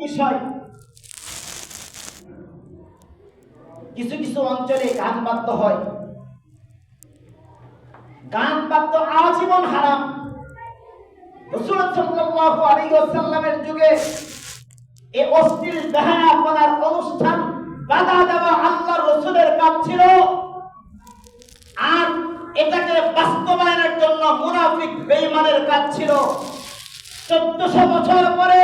বিষয়। কিছু কিছু অঞ্চলে গান বাদ্য হয়। গান বাদ্য আজীবন হারাম। যুগে রসুলের ছিল। আর এটাকে বাস্তবায়নের জন্য মুনাফিক বেঈমানের কাজ ছিল। চোদ্দশো বছর পরে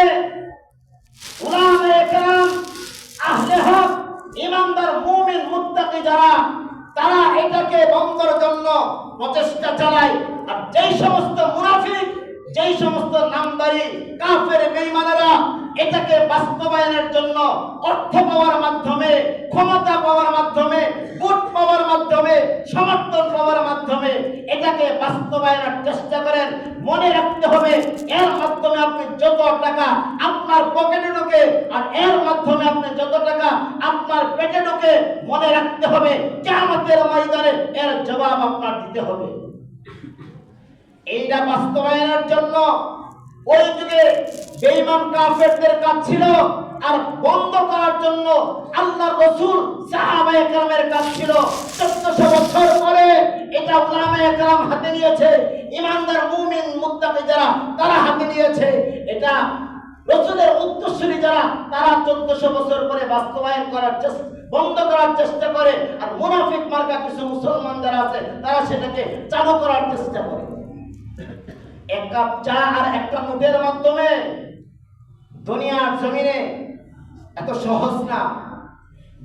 উলামায়ে কেরাম আহলে হক ইমানদার মুমিন মুত্তাকি যারা তারা এটাকে বন্ধর জন্য প্রচেষ্টা চালায়। আর যেই সমস্ত মুনাফিক, যেই সমস্ত নামদারি কাফের বেঈমানেরা এটাকে বাস্তবায়নের জন্য অর্থ পাওয়ার মাধ্যমে, ক্ষমতা পাওয়ার মাধ্যমে ভোট পাওয়ার মাধ্যমে সমর্থন পাওয়ার মাধ্যমে এটাকে বাস্তবায়নের চেষ্টা করেন, মনে রাখতে হবে, এর মাধ্যমে আপনি যত টাকা আপনার পকেটে ঢোকে আর এর মাধ্যমে আপনি যত টাকা আপনার পেটে ঢোকে, মনে রাখতে হবে কেমতের ময়দানে এর জবাব আপনার দিতে হবে। এইটা বাস্তবায়নের জন্য ওই যুগে বেঈমান কাফেরদের কাজ ছিল আর বন্ধ করার জন্য আল্লাহ রসুল সাহাবায়ে কেরামের কাজ ছিল। 1400 বছর হাতে নিয়েছে। ইমানদার মুমিন, মুত্তাকি যারা, তারা হাতে নিয়েছে। এটা রসুলের উত্তরসূরি যারা, তারা 1400 বছর পরে বাস্তবায়ন করার বন্ধ করার চেষ্টা করে। আর মুনাফিক মার্কা কিছু মুসলমান যারা আছে, তারা সেটাকে চালু করার চেষ্টা করে। এক কাপ চা আর একটা মুঠের মাধ্যমে দুনিয়ার জমিনে এত সহজ না।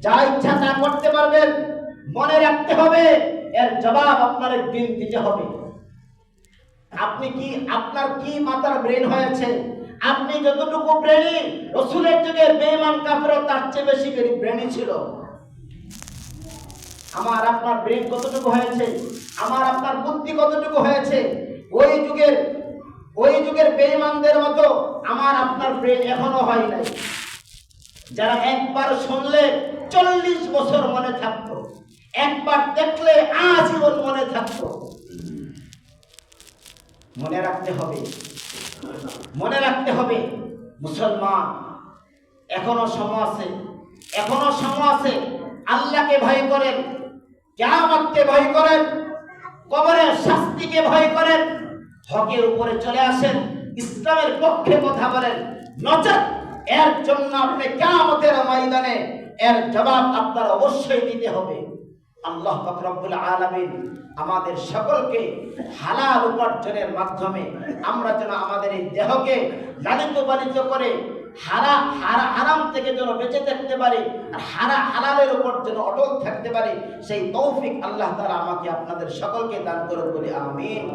যা ইচ্ছা তা করতে পারবেন, মনে রাখতে হবে এর জবাব আপনার একদিন দিতে হবে। আপনি কি, আপনার কি মাথার ব্রেন হয়েছে? আপনি যতটুকু ব্রেনি, রসুলের যুগে বেমান কাফেরও তার চেয়ে বেশি ব্রেনি ছিল। আমার, আপনার ব্রেন কতটুকু হয়েছে? আমার, আপনার বুদ্ধি কতটুকু হয়েছে? ওই যুগের ওই যুগের বেঈমানদের মতো আমার, আপনার ব্রেন এখনও হয় নাই। যারা একবার শুনলে চল্লিশ বছর মনে থাকতো। একবার দেখলে আজীবন মনে থাকতো মনে রাখতে হবে। মনে রাখতে হবে, মুসলমান, এখনও সময় আছে, এখনও সময় আছে, আল্লাহকে ভয় করেন, কেয়ামতকে ভয় করেন, কবরের শাস্তিকে ভয় করেন, হকের উপরে চলে আসেন, ইসলামের পক্ষে কথা বলেন, নচেত এর জন্য আপনি কেয়ামতের ময়দানে এর জবাব আপনার অবশ্যই দিতে হবে। আল্লাহ পাক আলমিন আমাদের সকলকে হালাল উপার্জনের মাধ্যমে আমরা যেন আমাদের এই দেহকে লালিত পালিত করে হারা হারা, হারাম থেকে যেন বেঁচে থাকতে পারি আর হারা, হালালের উপর যেন অটল থাকতে পারি, সেই তৌফিক আল্লাহ তারা আমাকে আপনাদের সকলকে দান করে বলে, আমিন।